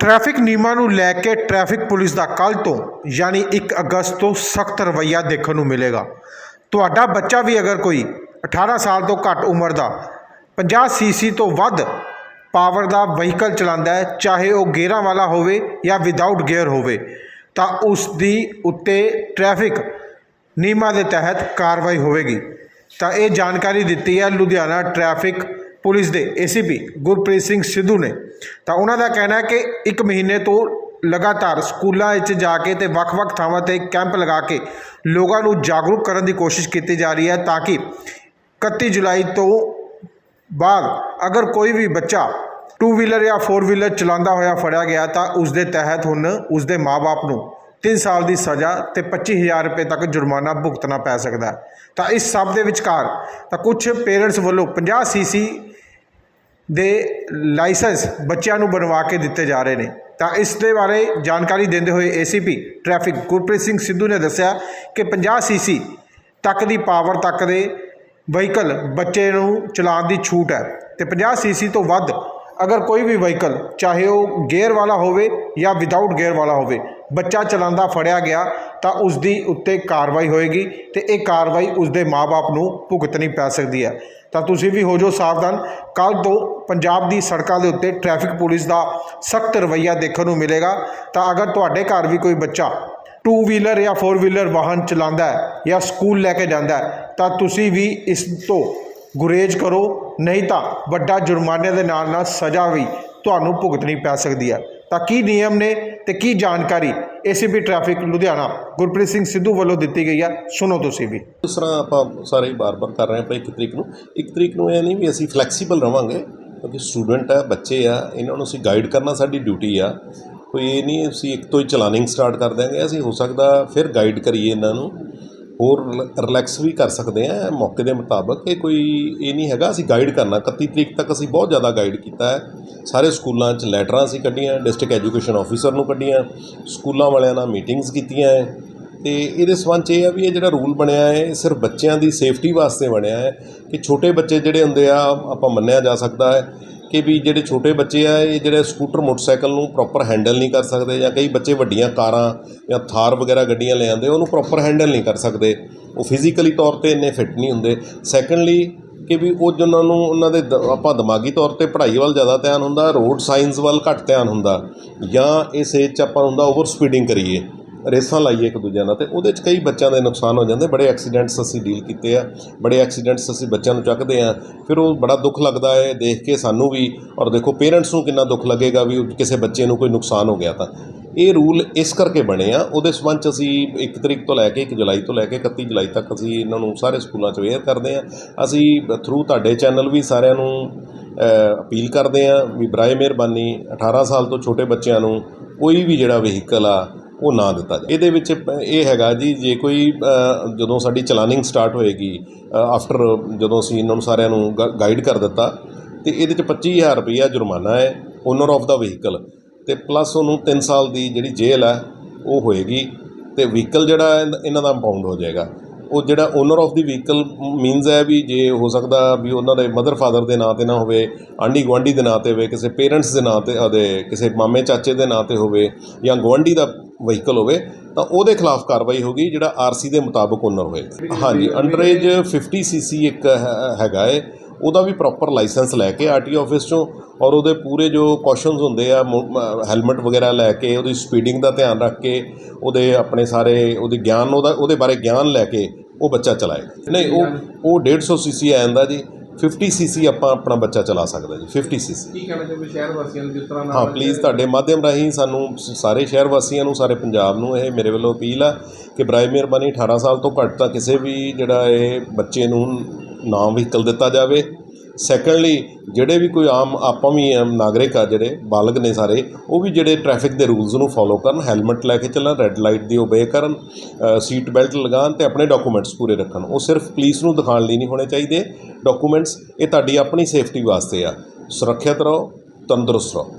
Traffic ਨਿਯਮਾਂ ਨੂੰ ਲੈ ਕੇ ਟ੍ਰੈਫਿਕ ਪੁਲਿਸ ਦਾ ਕੱਲ ਤੋਂ, ਯਾਨੀ 1 ਅਗਸਤ ਤੋਂ ਸਖਤ ਰਵੱਈਆ ਦੇਖਣ ਨੂੰ ਮਿਲੇਗਾ। ਤੁਹਾਡਾ ਬੱਚਾ ਵੀ ਅਗਰ ਕੋਈ 18 ਸਾਲ ਤੋਂ ਘੱਟ ਉਮਰ ਦਾ 50 ਸੀਸੀ ਤੋਂ ਵੱਧ ਪਾਵਰ ਦਾ ਵਹੀਕਲ ਚਲਾਉਂਦਾ ਹੈ, ਚਾਹੇ ਉਹ ਗੇਅਰਾਂ ਵਾਲਾ ਹੋਵੇ ਜਾਂ ਵਿਦਆਊਟ ਗੇਅਰ ਹੋਵੇ, ਤਾਂ ਉਸ ਦੀ ਉੱਤੇ ਟ੍ਰੈਫਿਕ ਨਿਯਮਾਂ ਦੇ ਤਹਿਤ ਕਾਰਵਾਈ ਹੋਵੇਗੀ। ਤਾਂ ਇਹ ਜਾਣਕਾਰੀ ਦਿੱਤੀ ਹੈ ਲੁਧਿਆਣਾ ਟ੍ਰੈਫਿਕ ਪੁਲਿਸ ਦੇ ਏਸੀਪੀ ਗੁਰਪ੍ਰੀਤ ਸਿੰਘ ਸਿੱਧੂ ਨੇ। ਤਾਂ ਉਹਨਾਂ ਦਾ ਕਹਿਣਾ ਹੈ ਕਿ ਇੱਕ ਮਹੀਨੇ ਤੋਂ ਲਗਾਤਾਰ ਸਕੂਲਾਂ ਵਿੱਚ ਜਾ ਕੇ ਤੇ ਵੱਖ-ਵੱਖ ਥਾਵਾਂ ਤੇ ਕੈਂਪ ਲਗਾ ਕੇ ਲੋਕਾਂ ਨੂੰ ਜਾਗਰੂਕ ਕਰਨ ਦੀ ਕੋਸ਼ਿਸ਼ ਕੀਤੀ ਜਾ ਰਹੀ ਹੈ ਤਾਂ ਕਿ 31 ਜੁਲਾਈ ਤੋਂ ਬਾਅਦ ਅਗਰ ਕੋਈ ਵੀ ਬੱਚਾ ਟੂ ਵੀਲਰ ਜਾਂ ਫੋਰ ਵੀਲਰ ਚਲਾਉਂਦਾ ਹੋਇਆ ਫੜਿਆ ਗਿਆ ਤਾਂ ਉਸ ਦੇ ਤਹਿਤ ਹੁਣ ਉਸ ਦੇ ਮਾਪੇ ਨੂੰ 3 ਸਾਲ ਦੀ ਸਜ਼ਾ ਤੇ 25000 ਰੁਪਏ ਤੱਕ ਜੁਰਮਾਨਾ ਭੁਗਤਣਾ ਪੈ ਸਕਦਾ ਹੈ। ਤਾਂ ਇਸ ਸਭ ਦੇ ਵਿਚਕਾਰ ਤਾਂ ਕੁਝ ਪੇਰੈਂਟਸ ਵੱਲੋਂ 50 ਸੀਸੀ ਦੇ ਲਾਇਸੈਂਸ ਬੱਚਿਆਂ ਨੂੰ ਬਣਵਾ ਕੇ ਦਿੱਤੇ ਜਾ ਰਹੇ ਨੇ। ਤਾਂ ਇਸ ਦੇ ਬਾਰੇ ਜਾਣਕਾਰੀ ਦਿੰਦੇ ਹੋਏ ਏਸੀਪੀ ਟ੍ਰੈਫਿਕ ਗੁਰਪ੍ਰੀਤ ਸਿੰਘ ਸਿੱਧੂ ਨੇ ਦੱਸਿਆ ਕਿ 50 ਸੀਸੀ ਤੱਕ ਦੀ ਪਾਵਰ ਤੱਕ ਦੇ ਵਹੀਕਲ ਬੱਚੇ ਨੂੰ ਚਲਾਉਣ ਦੀ ਛੂਟ ਹੈ ਤੇ 50 ਸੀਸੀ ਤੋਂ ਵੱਧ ਅਗਰ ਕੋਈ ਵੀ ਵਹੀਕਲ, ਚਾਹੇ ਉਹ ਗੇਅਰ ਵਾਲਾ ਹੋਵੇ ਜਾਂ ਵਿਦਆਊਟ ਗੇਅਰ ਵਾਲਾ ਹੋਵੇ, ਬੱਚਾ ਚਲਾਉਂਦਾ ਫੜਿਆ ਗਿਆ ਤਾਂ ਉਸ ਦੀ ਉੱਤੇ ਕਾਰਵਾਈ ਹੋਏਗੀ ਤੇ ਇਹ ਕਾਰਵਾਈ ਉਸ ਦੇ ਮਾਪੇ ਨੂੰ ਭੁਗਤਣੀ ਪੈ ਸਕਦੀ ਹੈ। ਤਾਂ ਤੁਸੀਂ ਵੀ ਹੋ ਜਾਓ ਸਾਵਧਾਨ ਕੱਲ ਤੋਂ ਪੰਜਾਬ ਦੀ ਸੜਕਾਂ ਦੇ ਉੱਤੇ ਟ੍ਰੈਫਿਕ ਪੁਲਿਸ ਦਾ ਸਖਤ ਰਵੱਈਆ ਦੇਖਣ ਨੂੰ ਮਿਲੇਗਾ, ਤਾਂ ਅਗਰ ਤੁਹਾਡੇ ਘਰ ਵੀ ਕੋਈ ਬੱਚਾ ਟੂ ਵੀਲਰ ਜਾਂ ਫੋਰ ਵੀਲਰ ਵਾਹਨ ਚਲਾਉਂਦਾ ਹੈ ਜਾਂ ਸਕੂਲ ਲੈ ਕੇ ਜਾਂਦਾ ਹੈ, ਤਾਂ ਤੁਸੀਂ ਵੀ ਇਸ ਤੋਂ ਗੁਰੇਜ਼ ਕਰੋ, ਨਹੀਂ ਤਾਂ ਵੱਡਾ ਜੁਰਮਾਨੇ ਦੇ ਨਾਲ ਨਾਲ ਸਜ਼ਾ ਵੀ ਤੁਹਾਨੂੰ ਭੁਗਤਣੀ ਪੈ ਸਕਦੀ ਹੈ। ਤਾਂ ਕੀ ਨਿਯਮ ਨੇ ਤੇ ਕੀ ਜਾਣਕਾਰੀ ਏਸੀਪੀ ਟ੍ਰੈਫਿਕ ਲੁਧਿਆਣਾ ਗੁਰਪ੍ਰੀਤ ਸਿੰਘ ਸਿੱਧੂ ਵੱਲੋਂ ਦਿੱਤੀ ਗਈ ਹੈ, ਸੁਣੋ ਤੁਸੀਂ ਵੀ। ਇਸ ਤਰ੍ਹਾਂ ਆਪਾਂ ਸਾਰੇ ਹੀ ਬਾਰ-ਬਾਰ ਕਰ ਰਹੇ ਹਾਂ, ਆਪਾਂ ਇੱਕ ਤਰੀਕ ਨੂੰ। ਇੱਕ ਤਰੀਕ ਨੂੰ ਇਹ ਨਹੀਂ ਵੀ ਅਸੀਂ ਫਲੈਕਸੀਬਲ ਰਵਾਂਗੇ ਕਿਉਂਕਿ ਸਟੂਡੈਂਟ ਆ, ਬੱਚੇ ਆ, ਇਹਨਾਂ ਨੂੰ ਅਸੀਂ ਗਾਈਡ ਕਰਨਾ ਸਾਡੀ ਡਿਊਟੀ ਆ। ਕੋਈ ਇਹ ਨਹੀਂ, ਅਸੀਂ ਇੱਕ ਤੋਂ ਹੀ ਚਲਾਨਿੰਗ ਸਟਾਰਟ ਕਰ ਦਿਆਂਗੇ, ਅਸੀਂ ਹੋ ਸਕਦਾ ਫਿਰ ਗਾਈਡ ਕਰੀਏ ਇਹਨਾਂ ਨੂੰ, ਹੋਰ ਰਿਲੈਕਸ ਵੀ ਕਰ ਸਕਦੇ ਆ, ਮੌਕੇ ਦੇ ਮੁਤਾਬਕ। ਇਹ ਕੋਈ, ਇਹ ਨਹੀਂ ਹੈਗਾ, ਅਸੀਂ ਗਾਈਡ ਕਰਨਾ। 31 ਤਰੀਕ ਤੱਕ ਅਸੀਂ ਬਹੁਤ ਜ਼ਿਆਦਾ ਗਾਈਡ ਕੀਤਾ ਹੈ। ਸਾਰੇ ਸਕੂਲਾਂ 'ਚ ਲੈਟਰਾਂ ਅਸੀਂ ਕੱਢੀਆਂ ਡਿਸਟ੍ਰਿਕਟ ਐਜੂਕੇਸ਼ਨ ਆਫੀਸਰ ਨੂੰ ਕੱਢੀਆਂ, ਸਕੂਲਾਂ ਵਾਲਿਆਂ ਨਾਲ ਮੀਟਿੰਗਸ ਕੀਤੀਆਂ ਹੈ। ਤੇ ਇਹਦੇ ਸੰਬੰਧ 'ਚ ਇਹ ਆ ਵੀ ਇਹ ਜਿਹੜਾ ਰੂਲ ਬਣਿਆ ਹੈ, ਇਹ ਸਿਰਫ ਬੱਚਿਆਂ ਦੀ ਸੇਫਟੀ ਵਾਸਤੇ ਬਣਿਆ ਹੈ ਕਿ ਛੋਟੇ ਬੱਚੇ ਜਿਹੜੇ ਹੁੰਦੇ ਆ, ਆਪਾਂ ਮੰਨਿਆ ਜਾ ਸਕਦਾ ਹੈ ਕਿ ਵੀ ਜਿਹੜੇ ਛੋਟੇ ਬੱਚੇ ਆ, ਇਹ ਜਿਹੜੇ ਸਕੂਟਰ, ਮੋਟਰਸਾਈਕਲ ਨੂੰ ਪ੍ਰੋਪਰ ਹੈਂਡਲ ਨਹੀਂ ਕਰ ਸਕਦੇ ਜਾਂ ਕਈ ਬੱਚੇ ਵੱਡੀਆਂ ਕਾਰਾਂ ਜਾਂ ਥਾਰ ਵਗੈਰਾ ਗੱਡੀਆਂ ਲੈ ਆਉਂਦੇ, ਉਹਨੂੰ ਪ੍ਰੋਪਰ ਹੈਂਡਲ ਨਹੀਂ ਕਰ ਸਕਦੇ। ਉਹ ਫਿਜ਼ੀਕਲੀ ਤੌਰ ਤੇ ਇੰਨੇ ਫਿੱਟ ਨਹੀਂ ਹੁੰਦੇ। ਸੈਕੰਡਲੀ ਕਿ ਵੀ ਉਹ ਜਿਹਨਾਂ ਨੂੰ, ਉਹਨਾਂ ਦੇ ਦ- ਆਪਾਂ ਦਿਮਾਗੀ ਤੌਰ ਤੇ ਪੜ੍ਹਾਈ ਵੱਲ ਜ਼ਿਆਦਾ ਧਿਆਨ ਹੁੰਦਾ ਰੋਡ ਸਾਇੰਸ ਵੱਲ ਘੱਟ ਧਿਆਨ ਹੁੰਦਾ ਜਾਂ ਇਸ ਏਜ 'ਚ ਆਪਾਂ ਹੁੰਦਾ ਓਵਰ ਸਪੀਡਿੰਗ ਕਰੀਏ। ਰੇਸਾਂ ਲਾਈਏ ਇੱਕ ਦੂਜੇ ਨਾਲ, ਤੇ ਉਹਦੇ 'ਚ ਕਈ ਬੱਚਿਆਂ ਦੇ ਨੁਕਸਾਨ ਹੋ ਜਾਂਦੇ। ਬੜੇ ਐਕਸੀਡੈਂਟਸ ਅਸੀਂ ਡੀਲ ਕੀਤੇ ਆ, ਬੜੇ ਐਕਸੀਡੈਂਟਸ ਅਸੀਂ ਬੱਚਿਆਂ ਨੂੰ ਚੱਕਦੇ ਆ। ਫਿਰ ਉਹ ਬੜਾ ਦੁੱਖ ਲੱਗਦਾ ਹੈ ਦੇਖ ਕੇ ਸਾਨੂੰ ਵੀ, ਔਰ ਦੇਖੋ ਪੇਰੈਂਟਸ ਨੂੰ ਕਿੰਨਾ ਦੁੱਖ ਲੱਗੇਗਾ ਵੀ ਕਿਸੇ ਬੱਚੇ ਨੂੰ ਕੋਈ ਨੁਕਸਾਨ ਹੋ ਗਿਆ ਤਾਂ। ਇਹ ਰੂਲ ਇਸ ਕਰਕੇ ਬਣੇ ਆ, ਉਹਦੇ ਸੰਬੰਧ 'ਚ ਅਸੀਂ 1 ਤਰੀਕ ਤੋਂ ਲੈ ਕੇ 1 ਜੁਲਾਈ ਤੋਂ ਲੈ ਕੇ 31 ਜੁਲਾਈ ਤੱਕ ਅਸੀਂ ਇਹਨਾਂ ਨੂੰ ਸਾਰੇ ਸਕੂਲਾਂ 'ਚ ਅਵੇਅਰ ਕਰਦੇ ਆ। ਅਸੀਂ ਥਰੂ ਤੁਹਾਡੇ ਚੈਨਲ ਵੀ ਸਾਰਿਆਂ ਨੂੰ ਅਪੀਲ ਕਰਦੇ ਆ ਵੀ ਬਰਾਏ ਮਿਹਰਬਾਨੀ 18 ਸਾਲ ਤੋਂ ਛੋਟੇ ਬੱਚਿਆਂ ਨੂੰ ਕੋਈ ਵੀ ਜਿਹੜਾ ਵਹੀਕਲ ਆ ਉਹ ਨਾ ਦਿੱਤਾ ਜਾਏ। ਇਹਦੇ ਵਿੱਚ ਇਹ ਹੈਗਾ ਜੀ, ਜੇ ਕੋਈ ਜਦੋਂ ਸਾਡੀ ਚਲਾਨਿੰਗ ਸਟਾਰਟ ਹੋਏਗੀ ਆਫਟਰ ਜਦੋਂ ਅਸੀਂ ਇਹਨਾਂ ਨੂੰ ਸਾਰਿਆਂ ਨੂੰ ਗਾਈਡ ਕਰ ਦਿੱਤਾ, ਤੇ ਇਹਦੇ 'ਚ 25000 ਰੁਪਈਆ ਜੁਰਮਾਨਾ ਹੈ ਓਨਰ ਆਫ ਦਾ ਵਹੀਕਲ ਤੇ ਪਲੱਸ ਉਹਨੂੰ 3 ਸਾਲ ਦੀ ਜਿਹੜੀ ਜੇਲ੍ਹ ਹੈ, ਉਹ ਹੋਏਗੀ, ਤੇ ਵਹੀਕਲ ਜਿਹੜਾ ਇਹਨਾਂ ਦਾ ਇੰਪਾਊਂਡ ਹੋ ਜਾਏਗਾ। ਉਹ ਜਿਹੜਾ ਓਨਰ ਆਫ ਦੀ ਵਹੀਕਲ ਮੀਨਸ ਹੈ ਵੀ ਜੇ ਹੋ ਸਕਦਾ ਵੀ ਉਹਨਾਂ ਦੇ ਮਦਰ ਫਾਦਰ ਦੇ ਨਾਂ ਤੇ ਨਾ ਹੋਵੇ, ਆਂਢੀ ਗੁਆਂਢੀ ਦੇ ਨਾਂ ਤੇ ਹੋਵੇ, ਕਿਸੇ ਪੇਰੈਂਟਸ ਦੇ ਨਾਂ ਤੇ, ਉਹਦੇ, ਕਿਸੇ ਮਾਮੇ ਚਾਚੇ ਦੇ ਨਾਂ ਤੇ ਹੋਵੇ, ਜਾਂ ਗੁਆਂਢੀ ਦਾ ਵਹੀਕਲ ਹੋਵੇ, ਤਾਂ ਉਹਦੇ ਖਿਲਾਫ ਕਾਰਵਾਈ ਹੋਗੀ ਜਿਹੜਾ ਆਰਸੀ ਦੇ ਮੁਤਾਬਕ ਓਨਰ ਹੋਏ। ਹਾਂਜੀ ਅੰਡਰੇਜ 50 ਸੀਸੀ ਇੱਕ ਹੈਗਾ ਏ। ਉਹਦਾ ਵੀ ਪ੍ਰੋਪਰ ਲਾਇਸੈਂਸ ਲੈ ਕੇ ਆਰਟੀਓ ਆਫਿਸ ਚੋਂ, ਔਰ ਉਹਦੇ ਪੂਰੇ ਜੋ ਕੌਸ਼ਨਸ ਹੁੰਦੇ ਆ ਹੈਲਮਟ ਵਗੈਰਾ ਲੈ ਕੇ, ਉਹਦੀ ਸਪੀਡਿੰਗ ਦਾ ਧਿਆਨ ਰੱਖ ਕੇ, ਉਹਦੇ ਆਪਣੇ ਸਾਰੇ, ਉਹਦੇ ਗਿਆਨ, ਉਹਦਾ, ਉਹਦੇ ਬਾਰੇ ਗਿਆਨ ਲੈ ਕੇ ਉਹ ਬੱਚਾ ਚਲਾਏ। ਨਹੀਂ, ਉਹ ਉਹ 150 ਸੀਸੀ ਆ ਜਾਂਦਾ ਜੀ। 50 ਸੀਸੀ ਆਪਾਂ ਆਪਣਾ ਬੱਚਾ ਚਲਾ ਸਕਦਾ ਜੀ 50 ਸੀਸੀ ਕੀ ਕਹਿਣਾ ਚਾਹੁੰਦੇ ਸ਼ਹਿਰ ਵਾਸੀਆਂ ਨੂੰ ਜਿਸ ਤਰ੍ਹਾਂ ਨਾਲ ਹਾਂ ਪਲੀਜ਼ ਤੁਹਾਡੇ ਮਾਧਿਅਮ ਰਾਹੀਂ ਸਾਨੂੰ ਸਾਰੇ ਸ਼ਹਿਰ ਵਾਸੀਆਂ ਨੂੰ ਸਾਰੇ ਪੰਜਾਬ ਨੂੰ ਇਹ ਮੇਰੇ ਵੱਲੋਂ ਅਪੀਲ ਆ ਕਿ ਬਰਾਏ ਮਿਹਰਬਾਨੀ 18 ਸਾਲ ਤੋਂ ਘੱਟ ਤਾਂ ਕਿਸੇ ਵੀ ਜਿਹੜਾ ਇਹ ਬੱਚੇ ਨੂੰ ਨਾ ਵਹੀਕਲ ਦਿੱਤਾ ਜਾਵੇ। ਸੈਕੰਡਲੀ ਜਿਹੜੇ ਵੀ ਕੋਈ ਆਮ, ਆਪਾਂ ਵੀ ਆਮ ਨਾਗਰਿਕ ਆ ਜਿਹੜੇ, ਬਾਲਗ ਨੇ ਸਾਰੇ, ਉਹ ਵੀ ਜਿਹੜੇ ਟ੍ਰੈਫਿਕ ਦੇ ਰੂਲਸ ਨੂੰ ਫੋਲੋ ਕਰਨ ਹੈਲਮਟ ਲੈ ਕੇ ਚੱਲਣ ਰੈੱਡ ਲਾਈਟ ਦੀ ਓਬੇ ਕਰਨ ਸੀਟ ਬੈਲਟ ਲਗਾਉਣ ਤੇ ਆਪਣੇ ਡਾਕੂਮੈਂਟਸ ਪੂਰੇ ਰੱਖਣ। ਉਹ ਸਿਰਫ ਪੁਲਿਸ ਨੂੰ ਦਿਖਾਉਣ ਲਈ ਨਹੀਂ ਹੋਣੇ ਚਾਹੀਦੇ। ਡਾਕੂਮੈਂਟਸ ਇਹ ਤੁਹਾਡੀ ਆਪਣੀ ਸੇਫਟੀ ਵਾਸਤੇ ਆ। ਸੁਰੱਖਿਅਤ ਰਹੋ, ਤੰਦਰੁਸਤ ਰਹੋ।